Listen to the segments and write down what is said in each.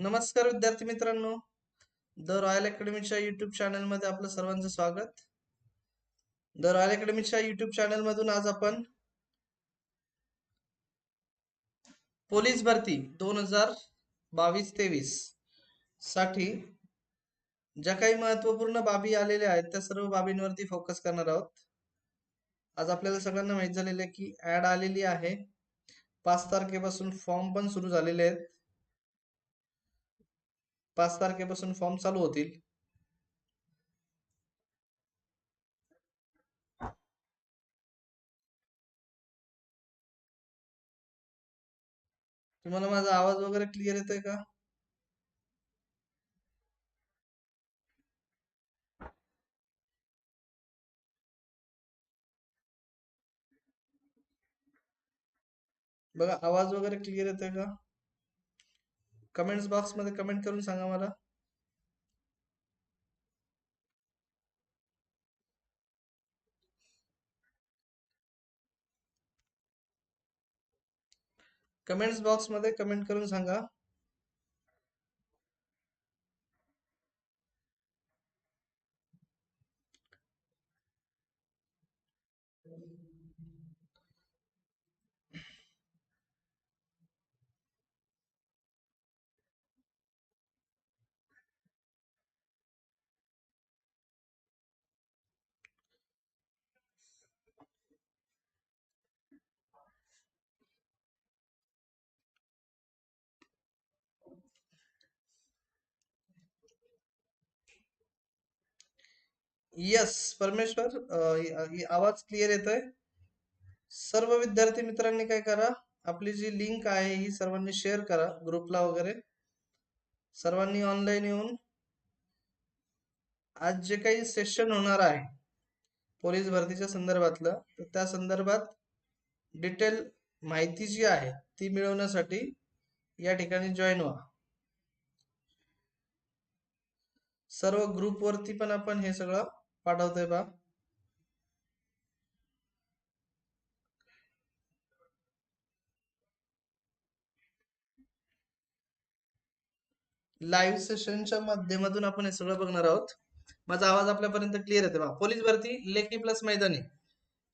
नमस्कार विद्यार्थी मित्रांनो द रॉयल अकॅडमीच्या युट्यूब चॅनलमध्ये आपलं सर्वांचं स्वागत. द रॉयल अकॅडमीच्या युट्यूब चॅनलमधून आज आपण पोलीस भरती दोन हजार बावीस तेवीससाठी ज्या काही महत्त्वपूर्ण बाबी आलेल्या आहेत त्या सर्व बाबींवरती फोकस करणार आहोत. आज आपल्याला सगळ्यांना माहीत झालेलं आहे की ऍड आलेली आहे. पाच तारखेपासून फॉर्म पण सुरू झालेले आहेत. पाच तारखेपासून फॉर्म चालू होतील. तुम्हाला माझा आवाज वगैरे क्लिअर येतोय का? बघा आवाज वगैरे क्लिअर येतोय का? कमेंट्स बॉक्समध्ये कमेंट करून सांगा मला. कमेंट्स बॉक्समध्ये कमेंट करून सांगा. यस परमेश्वर आवाज क्लिअर येतोय. सर्व विद्यार्थी मित्रांनी काय करा आपली जी लिंक आहे ही सर्वांनी शेअर करा ग्रुपला वगैरे. सर्वांनी ऑनलाईन येऊन आज जे काही सेशन होणार आहे पोलीस भरतीच्या संदर्भातलं तर त्या संदर्भात डिटेल माहिती जी आहे ती मिळवण्यासाठी या ठिकाणी जॉईन व्हा. सर्व ग्रुप वरती पण आपण हे सगळं पाठवतोय बा. लाईव्ह सेशनच्या माध्यमातून आपण हे सगळं बघणार आहोत. माझा आवाज आपल्यापर्यंत क्लिअर येते बा. पोलीस भरती लेखी प्लस मैदानी.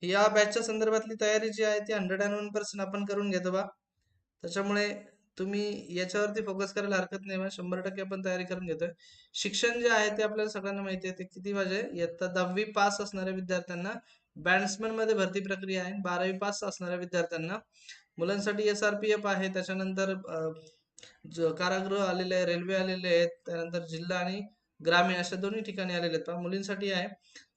या बॅचच्या संदर्भातली तयारी जी आहे ती हंड्रेड अँड वन पर्सेंट आपण करून घेतो बा. त्याच्यामुळे तुम्ही याच्यावरती फोकस करायला हरकत नाही. मग शंभर टक्के आपण तयारी करून घेतोय. शिक्षण जे आहे ते आपल्याला सगळ्यांना माहिती आहे ते किती पाहिजे इयत्ता दहावी पास असणाऱ्या विद्यार्थ्यांना बॅट्समनमध्ये भरती प्रक्रिया आहे. बारावी पास असणाऱ्या विद्यार्थ्यांना मुलांसाठी एस आर पी एफ आहे. त्याच्यानंतर ज- कारागृह आलेले आहे रेल्वे आलेले आहेत. त्यानंतर जिल्हा आणि ग्रामीण अशा दोन्ही ठिकाणी आलेले आहेत. मुलींसाठी आहे.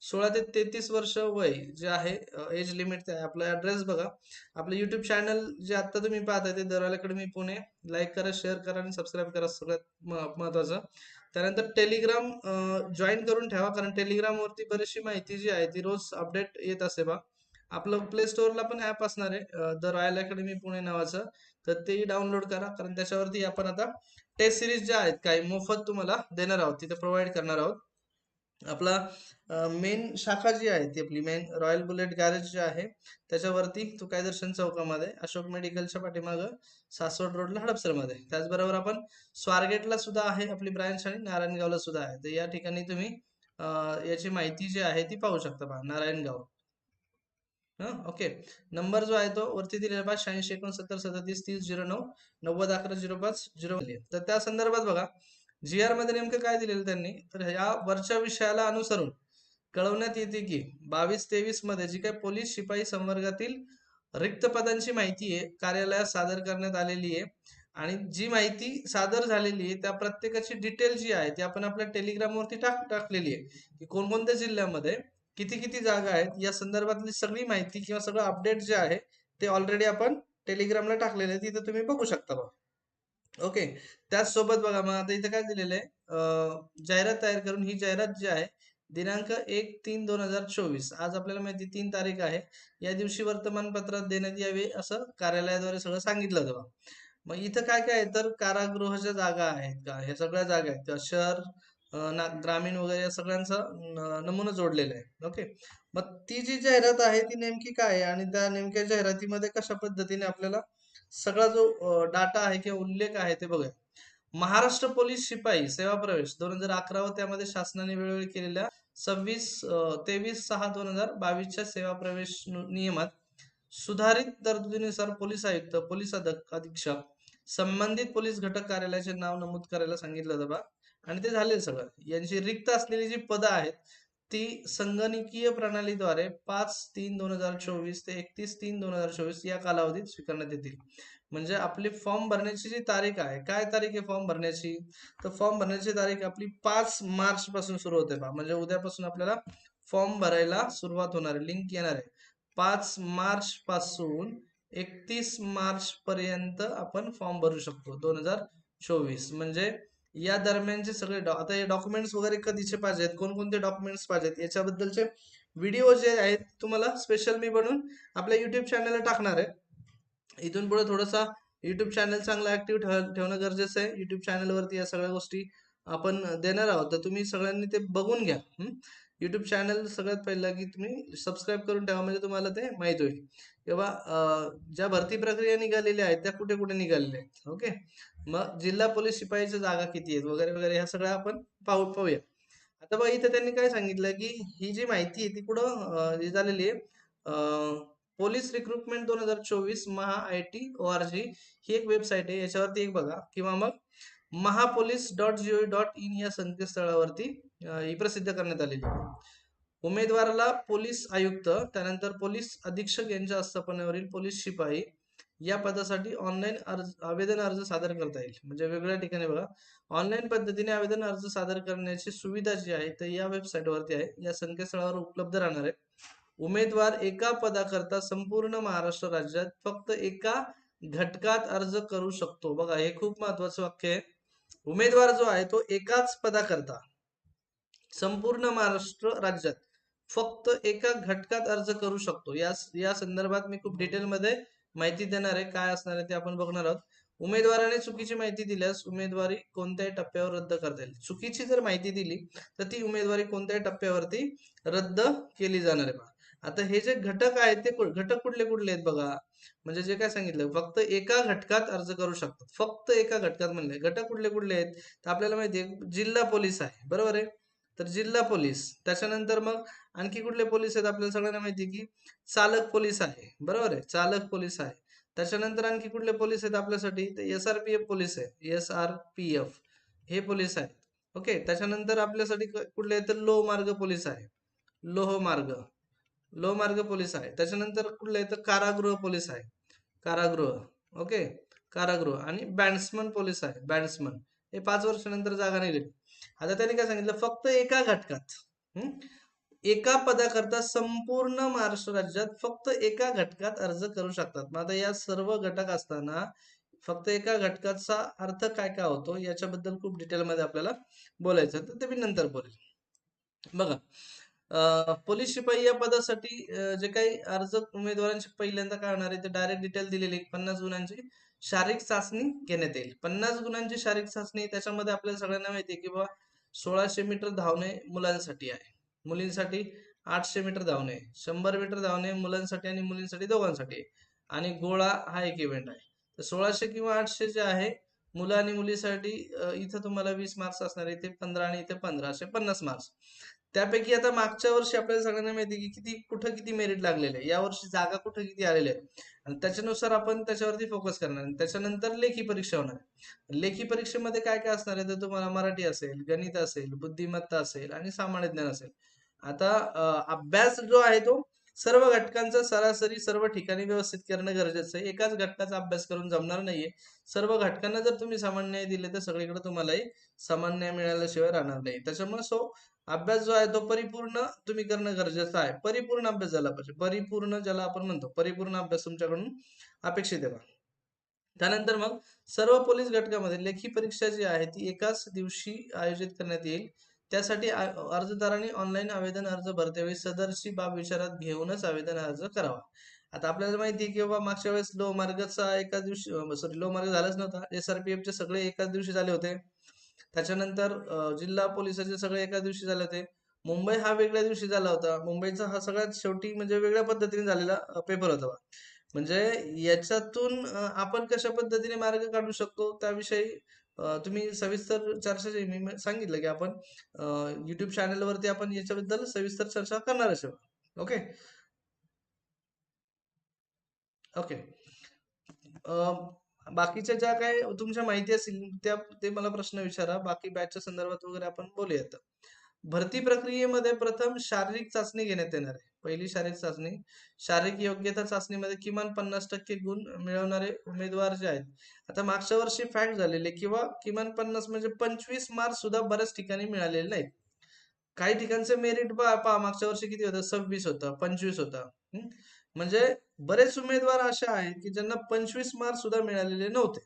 सोळा ते तेहतीस वर्ष वय जे आहे एज लिमिट ते आहे. आपला ऍड्रेस बघा. आपलं युट्यूब चॅनल जे आता तुम्ही पाहताय ते दरवाल अकॅडमी पुणे. लाईक करा शेअर करा आणि सबस्क्राईब करा. सगळ्यात महत्वाचं. त्यानंतर टेलिग्राम जॉईन करून ठेवा. कारण टेलिग्रामवरती बरीचशी माहिती जी आहे ती रोज अपडेट येत असे बा आपलं प्ले स्टोअरला पण ऍप असणार आहे. द रॉयल अकॅडमी पुणे नावाचं. तर तेही डाउनलोड करा. कारण त्याच्यावरती आपण आता टेस्ट सिरीज ज्या आहेत काही मोफत तुम्हाला देणार आहोत तिथे प्रोव्हाइड करणार आहोत. आपला मेन शाखा जी आहे ती आपली मेन रॉयल बुलेट गॅरेज जे आहे त्याच्यावरती तो कायदर्शन चौकामध्ये अशोक मेडिकलच्या पाठीमागं सासवड रोडला हडपसरमध्ये त्याचबरोबर आपण स्वारगेटला सुद्धा आहे आपली ब्रांच आणि नारायणगावला सुद्धा आहे. तर या ठिकाणी तुम्ही याची माहिती जी आहे ती पाहू शकता पहा नारायणगाव. ओके नंबर जो आहे तो वरती दिलेला पाच शहाऐंशी एकोणसत्तर सदतीस तीस झिरो नऊ नव्वद अकरा झिरो पाच झिरो तर त्या संदर्भात बघा. जी आरमध्ये नेमकं काय दिलेलं त्यांनी? तर ह्या वरच्या विषयाला अनुसरून कळवण्यात येते की बावीस तेवीसमध्ये जी काही पोलीस शिपाई संवर्गातील रिक्त पदांची माहिती आहे कार्यालयात सादर करण्यात आलेली आहे आणि जी माहिती सादर झालेली आहे त्या प्रत्येकाची डिटेल जी आहे ती आपण आपल्या टेलिग्राम वरती टाक टाकलेली आहे की कोणकोणत्या जिल्ह्यामध्ये किती किती जागा आहेत या संदर्भातली सगळी माहिती किंवा सगळं अपडेट जे आहे ते ऑलरेडी आपण टेलिग्रामला टाकलेलं आहे तिथे तुम्ही बघू शकता बघा. ओके त्याचसोबत बघा मग आता इथे काय दिलेलं आहे? जाहिरात तयार करून ही जाहिरात जी आहे दिनांक एक तीन दोन हजार चोवीस आज आपल्याला माहिती तीन तारीख आहे. या दिवशी वर्तमानपत्रात देण्यात यावे असं कार्यालयाद्वारे सगळं सांगितलं होतं मग इथं काय काय आहे? तर कारागृहाच्या जागा आहेत का? ह्या सगळ्या जागा आहेत किंवा शहर ना ग्रामीण वगैरे या सगळ्यांचा नमुना जोडलेला आहे. ओके मग ती जी जाहिरात आहे ती नेमकी काय आहे? आणि त्या नेमक्या जाहिरातीमध्ये कशा पद्धतीने आपल्याला सगळा जो डाटा आहे किंवा उल्लेख आहे ते बघूया. महाराष्ट्र पोलीस शिपाई सेवा प्रवेश दोन हजार अकरा व त्यामध्ये शासनाने वेळोवेळी केलेल्या सव्वीस तेवीस सहा दोन हजार बावीसच्या सेवा प्रवेश नियमात सुधारित तरतुदीनुसार पोलीस आयुक्त पोलीस अधीक्षक संबंधित पोलीस घटक कार्यालयाचे नाव नमूद करायला सांगितलं जातं आणि ते झालेलं सगळं. यांची रिक्त असलेली जी पदं आहेत ती संगणकीय प्रणालीद्वारे पाच तीन दोन हजार चोवीस ते एकतीस तीन दोन हजार चोवीस या कालावधीत स्वीकारण्यात येतील. म्हणजे आपली फॉर्म भरण्याची जी तारीख आहे काय तारीख आहे फॉर्म भरण्याची? तर फॉर्म भरण्याची तारीख आपली पाच मार्च पासून सुरू होते बा म्हणजे उद्यापासून आपल्याला फॉर्म भरायला सुरुवात होणार आहे लिंक येणार आहे. पाच मार्च पासून एकतीस मार्च पर्यंत आपण फॉर्म भरू शकतो दोन हजार चोवीस. म्हणजे या दरम्यानचे सगळे डॉ आता हे डॉक्युमेंट्स वगैरे कधीचे पाहिजेत कोणकोणते डॉक्युमेंट्स पाहिजेत याच्याबद्दलचे व्हिडिओ जे आहेत तुम्हाला स्पेशल मी बनवून आपल्या युट्यूब चॅनलला टाकणार आहे. इथून पुढे थोडासा युट्यूब चॅनल चांगला ऍक्टिव्ह ठेवणं गरजेचं आहे. युट्यूब चॅनलवरती या सगळ्या गोष्टी आपण देणार आहोत. तर तुम्ही सगळ्यांनी ते बघून घ्या. युट्यूब चॅनल सगळ्यात पहिला की तुम्ही सबस्क्राईब करून ठेवा म्हणजे तुम्हाला ते माहीत होईल. किंवा ज्या भरती प्रक्रिया निघालेल्या आहेत त्या कुठे कुठे निघालेल्या आहेत ओके मग जिल्हा पोलीस शिपाईच्या जागा किती आहेत वगैरे वगैरे ह्या सगळ्या आपण पाहू पाहूया. आता बघा इथे त्यांनी काय सांगितलं की ही जी माहिती आहे ती कुठं हे झालेली आहे? पोलीस रिक्रुटमेंट दोन हजार चोवीस Maha I T O R G ही एक वेबसाईट आहे याच्यावरती एक बघा. किंवा मग Mahapolice dot gov dot in या संकेतस्थळावरती ही प्रसिद्ध करण्यात आलेली उमेदवाराला पोलीस आयुक्त त्यानंतर पोलीस अधीक्षक यांच्या आस्थापनेवरील पोलीस शिपाई या पदासाठी ऑनलाईन अर्ज आवेदन अर्ज सादर करता येईल. म्हणजे वेगळ्या ठिकाणी बघा. ऑनलाईन पद्धतीने आवेदन अर्ज सादर करण्याची सुविधा जी आहे तर या वेबसाईटवरती आहे. या संकेतस्थळावर उपलब्ध राहणार आहे. उमेदवार एका पदाकरता संपूर्ण महाराष्ट्र राज्यात फक्त एका घटकात अर्ज करू शकतो. बघा हे खूप महत्वाचं वाक्य आहे. उमेदवार जो आहे तो एकाच पदाकरता संपूर्ण महाराष्ट्र राज्यात फक्त एका घटकात अर्ज करू शकतो. या या संदर्भात मी खूप डिटेलमध्ये माहिती देणार आहे. काय असणार आहे ते आपण बघणार आहोत. उमेदवाराने चुकीची माहिती दिल्यास उमेदवारी कोणत्याही टप्प्यावर रद्द करता येईल. चुकीची जर माहिती दिली तर ती उमेदवारी कोणत्याही टप्प्यावरती रद्द केली जाणार आहे. बघा. आता हे जे घटक आहेत ते घटक कुठले कुठले आहेत बघा. म्हणजे जे काय सांगितलं फक्त एका घटकात अर्ज करू शकतात. फक्त एका घटकात म्हणले. घटक कुठले कुठले आहेत? तर आपल्याला माहिती आहे जिल्हा पोलीस आहे. बरोबर आहे? तर जिल्हा पोलीस. त्याच्यानंतर मग आणखी कुठले पोलीस आहेत आपल्याला सगळ्यांना माहिती आहे की चालक पोलीस आहे. बरोबर आहे? चालक पोलीस आहे. त्याच्यानंतर आणखी कुठले पोलीस आहेत आपल्यासाठी? तर S R P F police आहे एस आर पी एफ हे पोलीस आहेत. ओके? त्याच्यानंतर आपल्यासाठी क- कुठले आहेत? तर लोह मार्ग पोलीस आहे. लोह मार्ग लोह मार्ग पोलीस आहे. त्याच्यानंतर कुठले आहेत? तर कारागृह पोलीस आहे. कारागृह. ओके? कारागृह. आणि बँड्समन पोलीस आहे. बॅट्समन हे पाच वर्षानंतर जागा निघेल आता त्यांनी काय सांगितलं? फक्त एका घटकात हम्म? एका पदाकरता संपूर्ण महाराष्ट्र राज्यात फक्त एका घटकात अर्ज करू शकतात. मग आता या सर्व घटक असताना फक्त एका घटकाचा अर्थ काय काय होतो? याच्याबद्दल खूप डिटेलमध्ये आपल्याला बोलायचं तर ते मी नंतर बोलेल. बघा अं, पोलीस शिपाई या पदासाठी जे काही अर्ज उमेदवारांची पहिल्यांदा काय होणार आहे ते डायरेक्ट डिटेल दिलेली पन्नास गुणांची. शारीरिक चाचणी घेण्यात येईल. पन्नास गुणांची शारीरिक चाचणी त्याच्यामध्ये आपल्याला सगळ्यांना माहिती आहे की बाबा सोळाशे मीटर धावणे मुलांसाठी आहे. मुलींसाठी आठशे मीटर धावणे शंभर मीटर धावणे मुलांसाठी आणि मुलींसाठी दोघांसाठी आहे. आणि गोळा हा एक इव्हेंट आहे. तर सोळाशे किंवा आठशे जे आहे मुलं आणि मुलीसाठी इथं तुम्हाला वीस मार्क्स असणार इथे पंधरा आणि इथे पंधरा असे पन्नास मार्क्स त्यापैकी आता मागच्या वर्षी आपल्याला सगळ्यांना माहिती की किती कुठं किती मेरिट लागलेले आहे. या वर्षी जागा कुठं किती आलेल्या आहे? आणि त्याच्यानुसार आपण त्याच्यावरती फोकस करणार आणि त्याच्यानंतर लेखी परीक्षा होणार आहे. लेखी परीक्षेमध्ये काय काय असणार आहे? तर तुम्हाला मराठी असेल गणित असेल बुद्धिमत्ता असेल आणि सामान्य ज्ञान असेल. आता अभ्यास जो आहे तो सर्व घटकांचा सरासरी सर्व ठिकाणी व्यवस्थित करणं गरजेचं आहे. एकाच घटकाचा अभ्यास करून जमणार नाहीये. सर्व घटकांना जर तुम्ही सामान्य न्याय दिले तर सगळीकडे तुम्हालाही सामान्य न्याय मिळाल्याशिवाय राहणार नाही. त्याच्यामुळे सो अभ्यास जो आहे तो परिपूर्ण तुम्ही करणं गरजेचं आहे. परिपूर्ण अभ्यास झाला पाहिजे. परिपूर्ण ज्याला आपण म्हणतो परिपूर्ण अभ्यास तुमच्याकडून अपेक्षित आहे त्यानंतर मग सर्व पोलीस घटकामध्ये लेखी परीक्षा जी आहे ती एकाच दिवशी आयोजित करण्यात येईल. त्यासाठी अर्जदाराने अर्जदारांनी ऑनलाईन आवेदन अर्ज भरतेवेळी सदरची बाब विचारात घेऊनच आवेदन अर्ज करावा. आता आपल्याला माहिती आहे की बाबा मागच्या वेळेस लो मार्गाचा एका दिवशी सॉरी लो मार्ग झालाच नव्हता. एस आर पी चे सगळे एकाच दिवशी झाले होते. त्याच्यानंतर जिल्हा पोलिसाचे सगळे एका दिवशी झाले होते. मुंबई हा वेगळ्या दिवशी झाला होता. मुंबईचा हा सगळ्यात शेवटी म्हणजे वेगळ्या पद्धतीने झालेला पेपर होता. म्हणजे याच्यातून आपण कशा पद्धतीने मार्ग काढू शकतो त्याविषयी तुम्ही सविस्तर चर्चा मी सांगितलं की आपण युट्यूब चॅनलवरती आपण याच्याबद्दल सविस्तर चर्चा करणार आहे ओके? ओके. बाकीच्या ज्या काही तुमच्या माहिती असतील त्या ते मला प्रश्न विचारा. बाकी बॅचच्या संदर्भात वगैरे आपण बोलूयात. भरती प्रक्रियेमध्ये प्रथम शारीरिक चाचणी घेण्यात येणार आहे. पहिली शारीरिक चाचणी. शारीरिक योग्यता चाचणीमध्ये किमान पन्नास टक्के गुण मिळवणारे उमेदवार जे आहेत आता मागच्या वर्षी फॅक्ट झालेले किंवा किमान पन्नास म्हणजे पंचवीस मार्क सुद्धा बऱ्याच ठिकाणी मिळालेले नाहीत. काही ठिकाणचे मेरिट पहा मागच्या वर्षी किती होतं? सव्वीस होतं पंचवीस होतं. म्हणजे बरेच उमेदवार असे आहेत की ज्यांना पंचवीस मार्क सुद्धा मिळालेले नव्हते.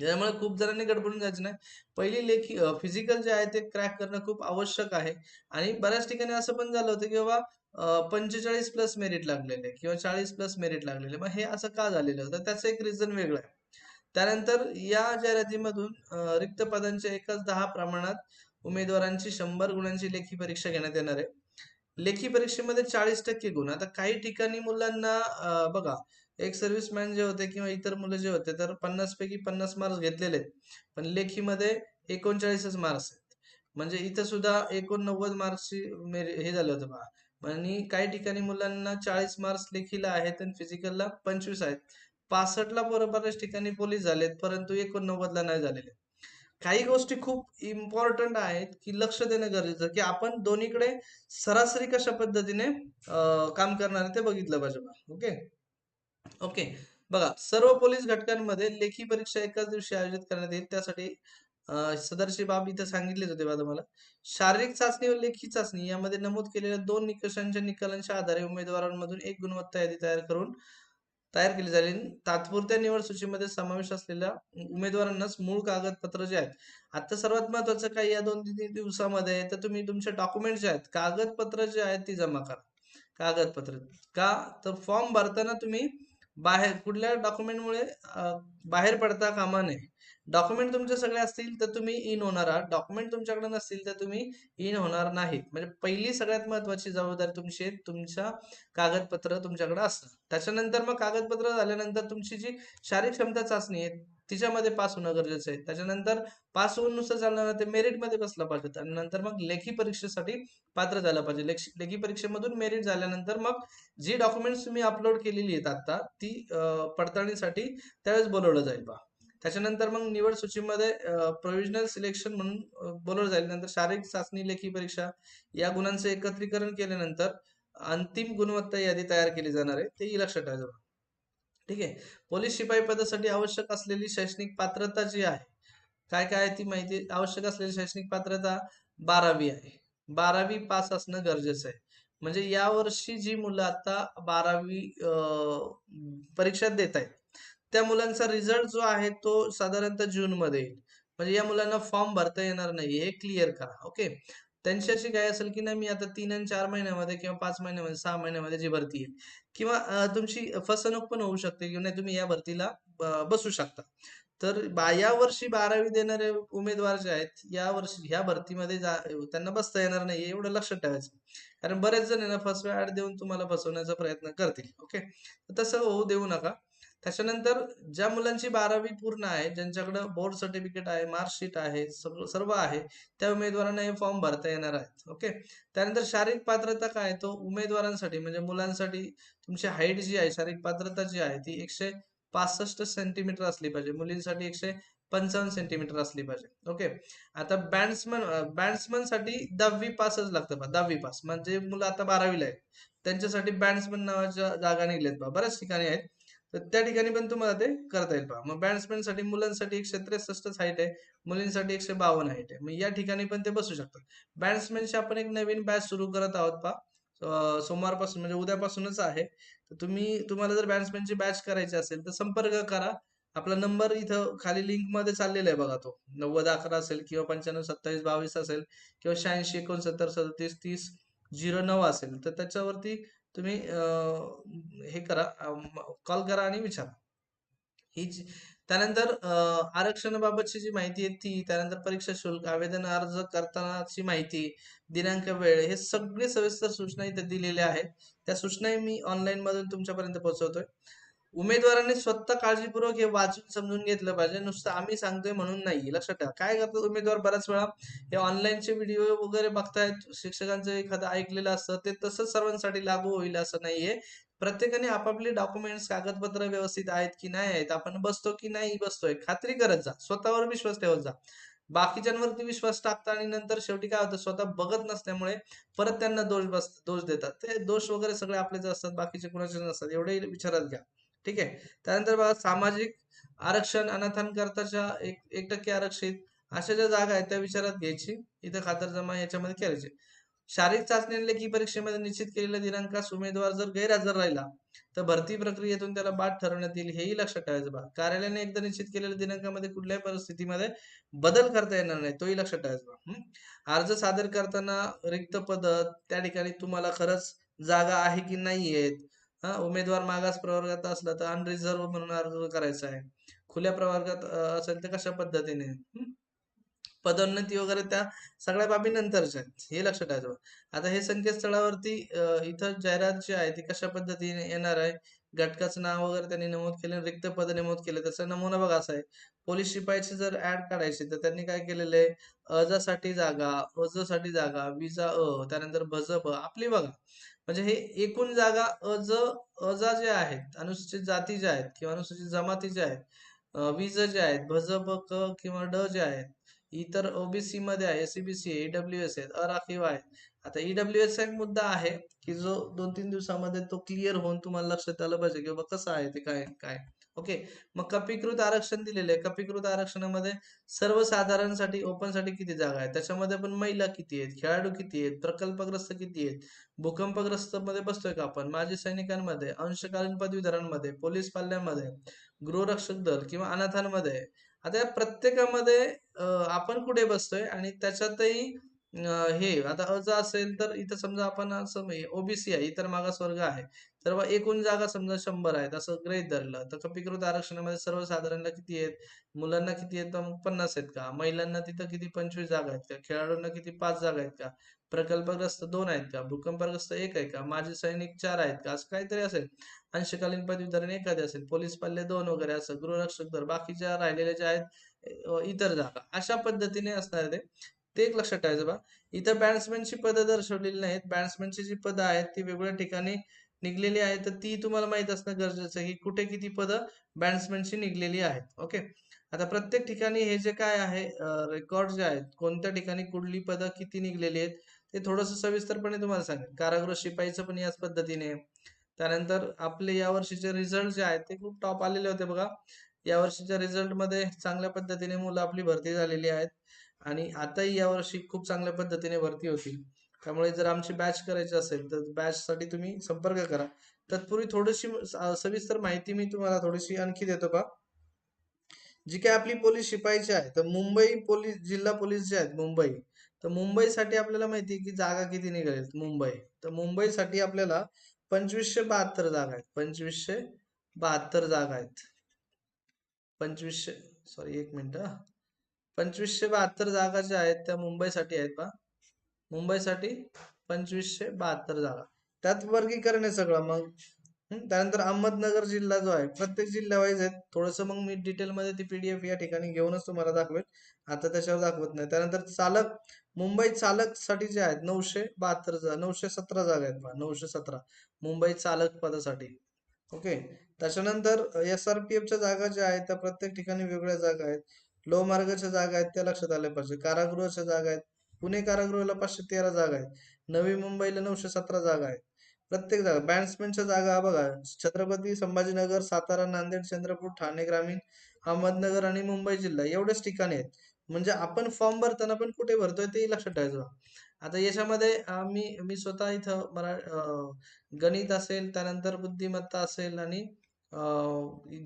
त्यामुळे खूप जणांनी गडबडून जायचं नाही. पहिली लेखी फिजिकल जे आहे ते क्रॅक करणं खूप आवश्यक आहे. आणि बऱ्याच ठिकाणी असं पण झालं होतं की बाबा पंचेचाळीस प्लस मेरिट लागलेले किंवा चाळीस प्लस मेरिट लागलेले. मग हे असं का झालेलं होतं? त्याचं एक रिझन वेगळं आहे. त्यानंतर या जाहिरातीमधून रिक्त पदांच्या एकाच दहा प्रमाणात उमेदवारांची शंभर गुणांची लेखी परीक्षा घेण्यात येणार आहे. लेखी परीक्षेमध्ये चाळीस टक्के गुण. आता काही ठिकाणी मुलांना बघा एक सर्व्हिसमॅन जे होते किंवा इतर मुलं जे होते तर पन्नास पैकी पन्नास मार्क्स घेतलेले आहेत. पण लेखीमध्ये एकोणचाळीसच मार्क्स आहेत. म्हणजे इथं सुद्धा एकोणनव्वद मार्क्सची हे झालं होतं बघा. आणि काही ठिकाणी मुलांना चाळीस मार्क्स लेखीला आहेत आणि फिजिकलला पंचवीस आहेत. पासष्टला बरोबरच ठिकाणी पोलीस झालेत परंतु एकोणनव्वदला नाही झालेले काही गोष्टी खूप इम्पॉर्टंट आहेत की लक्ष देणं गरजेचं की आपण दोन्हीकडे सरासरी कशा पद्धतीने काम करणार ते बघितलं पाहिजे ओके ओके बघा सर्व पोलीस घटकांमध्ये लेखी परीक्षा एकाच दिवशी आयोजित करण्यात येईल. त्यासाठी सदरची बाब इथे सांगितलीच होते बा तुम्हाला. शारीरिक चाचणी व लेखी चाचणी यामध्ये नमूद केलेल्या दोन निकषांच्या निकालांच्या आधारे उमेदवारांमधून एक गुणवत्ता यादी तयार करून तयार केली जाईल. तात्पुरत्या निवड सूचीमध्ये समावेश असलेल्या उमेदवारांनाच मूळ कागदपत्र जे आहेत आता सर्वात महत्वाचं काय या दोन तीन दिवसामध्ये तर तुम्ही तुमचे डॉक्युमेंट जे आहेत कागदपत्र जे आहेत ती जमा करा. कागदपत्र. का? तर फॉर्म भरताना तुम्ही बाहेर कुठल्या डॉक्युमेंटमुळे बाहेर पडता कामा नये. डॉक्युमेंट तुमचे सगळे असतील तर तुम्ही इन होणार आहात. डॉक्युमेंट तुमच्याकडे नसतील तर तुम्ही इन होणार नाहीत म्हणजे पहिली सगळ्यात महत्वाची जबाबदारी तुमची तुमच्या कागदपत्र तुमच्याकडे असतं त्याच्यानंतर मग कागदपत्र झाल्यानंतर तुमची जी शारीरिक क्षमता चाचणी आहे तिच्यामध्ये पास होणं गरजेचं आहे. त्याच्यानंतर पास होऊन नुसतं चालणार ते मेरिटमध्ये बसलं पाहिजे. आणि नंतर मग लेखी परीक्षेसाठी पात्र झालं पाहिजे. लेखी परीक्षेमधून मेरिट झाल्यानंतर मग जी डॉक्युमेंट्स तुम्ही अपलोड केलेली आहेत आता ती पडताळणीसाठी त्यावेळेस बोलवलं जाईल बा. त्याच्यानंतर मग निवड सूचीमध्ये प्रोव्हिजनल सिलेक्शन म्हणून बोलवलं जाईल. नंतर शारीरिक चाचणी लेखी परीक्षा या गुणांचे एकत्रीकरण केल्यानंतर अंतिम गुणवत्ता यादी तयार केली जाणार आहे. तेही लक्षात ठेवायचं ठीक आहे? पोलीस शिपाई पदासाठी आवश्यक असलेली शैक्षणिक पात्रता जी आहे काय काय ती माहिती आवश्यक असलेली शैक्षणिक पात्रता? बारावी आहे. बारावी पास असणं गरजेचं आहे. म्हणजे यावर्षी जी मुलं आता बारावी परीक्षा देत आहेत त्या मुलांचा रिझल्ट जो आहे तो साधारणतः जून मध्ये येईल. म्हणजे या मुलांना फॉर्म भरता येणार नाही हे क्लिअर करा ओके त्यांच्याशी काय असेल की नाही मी आता तीन आणि चार महिन्यामध्ये किंवा पाच महिन्यामध्ये सहा महिन्यामध्ये जी भरती येईल किंवा तुमची फसवणूक पण होऊ शकते किंवा नाही तुम्ही या भरतीला बसू शकता. तर या वर्षी बारावी देणारे उमेदवार जे आहेत या वर्षी ह्या भरतीमध्ये त्यांना बसता येणार नाही एवढं लक्षात ठेवायचं. कारण बरेच जण ना फसव्या ऍड देऊन तुम्हाला फसवण्याचा प्रयत्न करतील ओके तसं होऊ देऊ नका. त्याच्यानंतर ज्या मुलांची बारावी पूर्ण आहे ज्यांच्याकडं बोर्ड सर्टिफिकेट आहे मार्कशीट आहे सर्व आहे त्या उमेदवारांना हे फॉर्म भरता येणार आहेत ओके त्यानंतर शारीरिक पात्रता काय तो उमेदवारांसाठी म्हणजे मुलांसाठी तुमची हाईट जी आहे शारीरिक पात्रता जी आहे ती एकशे पासष्ट सेंटीमीटर असली पाहिजे. मुलींसाठी एकशे पंचावन्न सेंटीमीटर असली पाहिजे ओके आता बॅट्समन बॅट्समनसाठी दहावी पासच लागतं बा दहावी पास म्हणजे मुलं आता बारावीला आहेत. त्यांच्यासाठी बॅट्समन नावाच्या जागा निघल्यात बा. बऱ्याच ठिकाणी आहेत. तर त्या ठिकाणी पण तुम्हाला ते करता येईल पहा. मग बॅट्समॅनसाठी मुलांसाठी एकशे त्रेसष्टच हाईट आहे. मुलींसाठी एकशे बावन्न हाईट आहे. मग या ठिकाणी पण ते बसू शकतात. बॅट्समॅनशी आपण एक नवीन बॅच सुरू करत आहोत पहा. सोमवारपासून म्हणजे उद्यापासूनच आहे. तर तुम्ही तुम्हाला जर बॅट्समॅनची बॅच करायची असेल तर संपर्क करा. आपला नंबर इथं खाली लिंकमध्ये चाललेला आहे बघा तो. नव्वद अकरा असेल किंवा पंच्याण्णव सत्तावीस बावीस असेल किंवा शहाऐंशी एकोणसत्तर सदतीस तीस झिरो नऊ असेल. तर त्याच्यावरती तुम्ही हे करा कॉल करा आणि विचारा. ही त्यानंतर आरक्षणाबाबतची जी माहिती आहे ती त्यानंतर परीक्षा शुल्क आवेदन अर्ज करतानाची माहिती दिनांक वेळ हे सगळे सविस्तर सूचना इथे दिलेल्या आहेत. त्या सूचनाही मी ऑनलाईन मधून तुमच्यापर्यंत पोहोचवतोय. उमेदवारांनी स्वतः काळजीपूर्वक हे वाचून समजून घेतलं पाहिजे. नुसतं आम्ही सांगतोय म्हणून नाही. लक्षात ठेवा. काय करतात उमेदवार? बऱ्याच वेळा हे ऑनलाईनचे व्हिडिओ वगैरे बघतायत. शिक्षकांचं एखादं ऐकलेलं असतं. ते तसंच सर्वांसाठी लागू होईल असं नाहीये. प्रत्येकाने आपापले डॉक्युमेंट्स कागदपत्र व्यवस्थित आहेत की नाही आहेत आपण बसतो की नाही बसतोय. खात्री करत जा. स्वतःवर विश्वास ठेवत जा. बाकीच्यांवरती विश्वास टाकता आणि नंतर शेवटी काय होतं? स्वतः बघत नसल्यामुळे परत त्यांना दोष बस दोष देतात. ते दोष वगैरे सगळे आपलेच असतात. बाकीचे कुणाचे नसतात. एवढे विचारात घ्या. ठीक आहे. त्यानंतर बघा सामाजिक आरक्षण अनाथांकरताच्या एक एक टक्के आरक्षित अशा ज्या जागा आहेत त्या विचारात घ्यायची. इथं खातरजमा याच्यामध्ये करायची. शारीरिक चाचणी आणि लेखी परीक्षेमध्ये निश्चित केलेल्या दिनांकास उमेदवार जर गैरहजर राहिला तर भरती प्रक्रियेतून त्याला बाद ठरवण्यात येईल हेही लक्षात ठेवायचं बा कार्यालयाने एकदा निश्चित केलेल्या दिनांकामध्ये कुठल्याही परिस्थितीमध्ये बदल करता येणार नाही तोही लक्षात ठेवायचा बा अर्ज सादर करताना रिक्त पद त्या ठिकाणी तुम्हाला खरंच जागा आहे की नाही आहेत हा उमेदवार मागास प्रवर्गात असला तर अनरिझर्व म्हणून अर्ज करायचा आहे. खुल्या प्रवर्गात असेल तर कशा पद्धतीने? पदोन्नती वगैरे त्या सगळ्या बाबी नंतरच्या आहेत. हे लक्षात ठेवा. आता हे संकेतस्थळावरती इथं जाहिरात जी आहे ती कशा पद्धतीने येणार आहे? घटकाचं नाव वगैरे त्यांनी नमूद केले रिक्त पद नमूद केले त्याचा नमुना बघा असा आहे. पोलीस शिपाईची जर ऍड काढायची तर त्यांनी काय केलेलं आहे? अजासाठी जागा अजसाठी जागा विजा अ त्यानंतर भज आपली बघा. म्हणजे हे एकूण जागा अज अजा जे आहेत अनुसूचित जाती ज्या आहेत किंवा अनुसूचित जमाती ज्या आहेत विज जे आहेत भज ब क किंवा ड जे आहेत इतर ओबीसी मध्ये आहे एसीबीसी ईडब्ल्यू एस आहेत अराखीव आहेत. आता ईडब्ल्यू एस एक मुद्दा आहे की जो दोन तीन दिवसामध्ये तो क्लिअर होऊन तुम्हाला लक्षात आलं पाहिजे की बाबा कसं आहे ते काय काय? ओके मग कपीकृत आरक्षण दिलेलं आहे. कपीकृत आरक्षणामध्ये सर्वसाधारणसाठी ओपनसाठी किती जागा आहेत? त्याच्यामध्ये पण महिला किती आहेत? खेळाडू किती आहेत? प्रकल्पग्रस्त किती आहेत? भूकंपग्रस्त मध्ये बसतोय का आपण? माजी सैनिकांमध्ये अंशकालीन पदवीधरांमध्ये पोलीस पाल्यांमध्ये गृहरक्षक दल किंवा अनाथांमध्ये. आता या प्रत्येकामध्ये आपण कुठे बसतोय? आणि त्याच्यातही हे आता अज असेल तर इथं समजा आपण असं म्हणजे ओबीसी आहे इतर मागासवर्ग आहे. तर एकूण जागा समजा शंभर आहेत असं ग्रहित धरलं तर कपीकृत आरक्षणामध्ये सर्वसाधारणला किती आहेत? मुलांना किती आहेत? मग पन्नास आहेत का? महिलांना तिथं किती? पंचवीस जागा आहेत का? खेळाडूंना किती? पाच जागा आहेत का? प्रकल्पग्रस्त दोन आहेत का? भूकंपग्रस्त एक आहे का? माजी सैनिक चार आहेत का? असं काहीतरी असेल. अंशकालीन पदवीधरण एखादे असेल पोलीस पल्ले दोन वगैरे असं गृहरक्षक दर बाकीच्या राहिलेल्या ज्या आहेत इतर जागा. अशा पद्धतीने असणार ते. ते एक लक्षात ठेवायचं बा. इथं बॅट्समॅनची पदं दर्शवलेली नाहीत. बॅट्समॅनची जी पदं आहेत ती वेगवेगळ्या ठिकाणी निघलेली आहेत. तर ती तुम्हाला माहीत असणं गरजेचं आहे की कुठे किती पदं बॅट्समॅनची निघलेली आहेत. ओके आता प्रत्येक ठिकाणी हे जे काय आहे रेकॉर्ड जे आहेत कोणत्या ठिकाणी कुठली पदं किती निघलेली आहेत ते थोडंसं सविस्तरपणे तुम्हाला सांगेल कारागृह शिपाईचं पण याच पद्धतीने त्यानंतर आपले या वर्षीचे रिझल्ट जे आहेत ते खूप टॉप आलेले होते बघा. या वर्षीच्या रिझल्टमध्ये चांगल्या पद्धतीने मुलं आपली भरती झालेली आहेत. आणि आताही यावर्षी खूप चांगल्या पद्धतीने भरती होतील. त्यामुळे जर आमची बॅच करायची असेल तर बॅच साठी तुम्ही संपर्क करा. तत्पूर्वी थोडीशी सविस्तर माहिती मी तुम्हाला थोडीशी आणखी देतो का? जी काय आपली पोलीस शिपाईची आहे तर मुंबई पोलीस जिल्हा पोलीस जे आहेत मुंबई तर मुंबईसाठी आपल्याला माहिती आहे की जागा किती निघालेत मुंबई. तर मुंबईसाठी आपल्याला पंचवीसशे बहात्तर जागा आहेत. पंचवीसशे बहात्तर जागा आहेत. पंचवीसशे सॉरी एक मिनिट पंचवीसशे बहात्तर जागा ज्या आहेत त्या मुंबईसाठी आहेत पा मुंबईसाठी पंचवीसशे बहात्तर जागा. त्यात वर्गीकरण आहे सगळं मग. त्यानंतर अहमदनगर जिल्हा जो आहे प्रत्येक जिल्हा वाईज आहेत. थोडस मग मी डिटेल मध्ये ती पीडीएफ या ठिकाणी घेऊनच तुम्हाला दाखवेल. आता त्याच्यावर दाखवत नाही. त्यानंतर चालक मुंबई चालकसाठी जे आहेत नऊशे बहात्तर नऊशे सतरा जागा आहेत नऊशे सतरा. मुंबई चालक पदासाठी. ओके? त्याच्यानंतर एस आर पी एफच्या जागा ज्या आहेत त्या प्रत्येक ठिकाणी वेगळ्या जागा आहेत. लोहमार्गाच्या जागा आहेत त्या लक्षात आल्या पाहिजे. कारागृहाच्या जागा आहेत. पुणे कारागृहाला पाचशे तेरा जागा आहेत. नवी मुंबईला नऊशे सतरा जागा आहेत. प्रत्येक जागा बॅट्समॅनच्या जागा बघा. छत्रपती संभाजीनगर सातारा नांदेड चंद्रपूर ठाणे ग्रामीण अहमदनगर आणि मुंबई जिल्हा एवढेच ठिकाणी आहेत. म्हणजे आपण फॉर्म भरताना पण कुठे भरतोय ते लक्षात ठेवायचं आता याच्यामध्ये मी मी स्वतः इथं मरा गणित असेल त्यानंतर बुद्धिमत्ता असेल आणि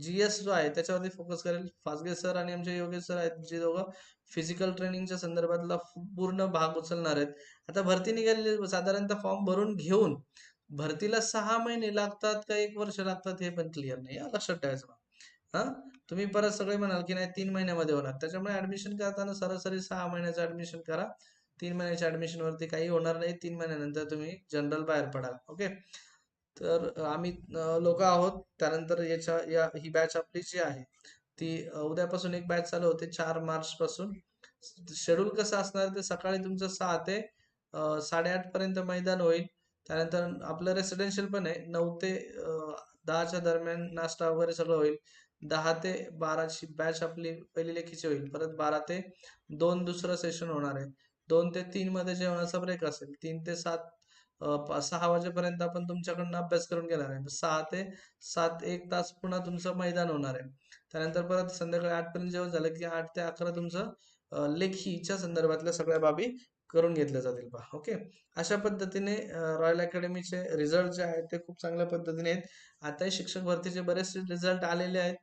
जी एस जो आहे त्याच्यावरती फोकस करेल. फासगे सर आणि आमचे योगेश सर आहेत जे दोघं फिजिकल ट्रेनिंगच्या संदर्भातला पूर्ण भाग उचलणार आहेत. आता भरती निघालेली साधारणतः फॉर्म भरून घेऊन भरतीला सहा महिने लागतात का एक वर्ष लागतात हे पण क्लिअर नाही हा, लक्षात ठेवायचं हा? तुम्ही परत सगळे म्हणाल की नाही तीन महिन्यामध्ये होणार. त्याच्यामुळे ऍडमिशन करताना सरासरी सहा महिन्याचं ऍडमिशन करा. तीन महिन्याच्या ऍडमिशन वरती काही होणार नाही. तीन महिन्यानंतर तुम्ही जनरल बाहेर पडाल. ओके तर आम्ही लोक आहोत. त्यानंतर याच्या या ही बॅच आपली जी आहे ती उद्यापासून एक बॅच चालू होते चार मार्च पासून शेड्यूल कसं असणार ते सकाळी तुमचं सहा ते साडेआठ पर्यंत मैदान होईल. त्यानंतर आपलं रेसिडेन्शियल पण आहे. नऊ ते दहाच्या दरम्यान नाश्ता वगैरे सगळं होईल. दहा ते बाराची बॅच आपली पहिली लेखीची होईल. परत बारा ते दोन दुसरं सेशन होणार आहे. दोन ते तीन मध्ये जेवणाचा ब्रेक असेल. तीन ते सात सहा वाजेपर्यंत आपण तुमच्याकडनं अभ्यास करून घेणार आहे. सहा ते सात एक तास पुन्हा तुमचं मैदान होणार आहे. त्यानंतर परत संध्याकाळी आठ पर्यंत झालं की आठ ते अकरा तुमचं लेखीच्या संदर्भातल्या सगळ्या बाबी करून घेतल्या जातील. पहा ओके? अशा पद्धतीने रॉयल अकॅडमीचे रिझल्ट जे आहेत ते खूप चांगल्या पद्धतीने आहेत. आता शिक्षक भरतीचे बरेचसे रिझल्ट आलेले आहेत.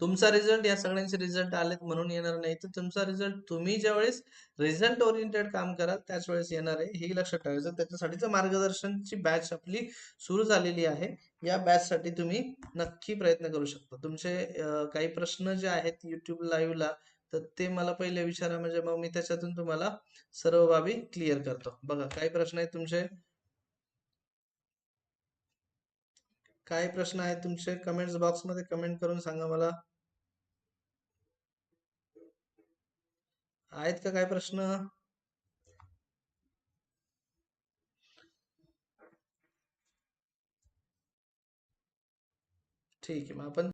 तुमचा रिझल्ट या सगळ्यांचे रिझल्ट आलेत म्हणून येणार नाही. तर तुमचा रिझल्ट तुम्ही ज्यावेळेस रिझल्ट ओरिएंटेड काम कराल त्याच वेळेस येणार आहे. हे लक्षात ठेवायचं. त्याच्यासाठीचं मार्गदर्शनची बॅच आपली सुरू झालेली आहे. या बॅच साठी तुम्ही नक्की प्रयत्न करू शकता. तुमचे काही प्रश्न जे आहेत युट्यूब लाईव्हला तर ते मला पहिले विचारा. म्हणजे मग मी त्याच्यातून तुम्हाला सर्व बाबी क्लिअर करतो. बघा काही प्रश्न आहेत तुमचे? काय प्रश्न आहेत तुमचे? कमेंट्स बॉक्समध्ये कमेंट करून सांगा मला. आहेत का काय प्रश्न? ठीक आहे मग आपण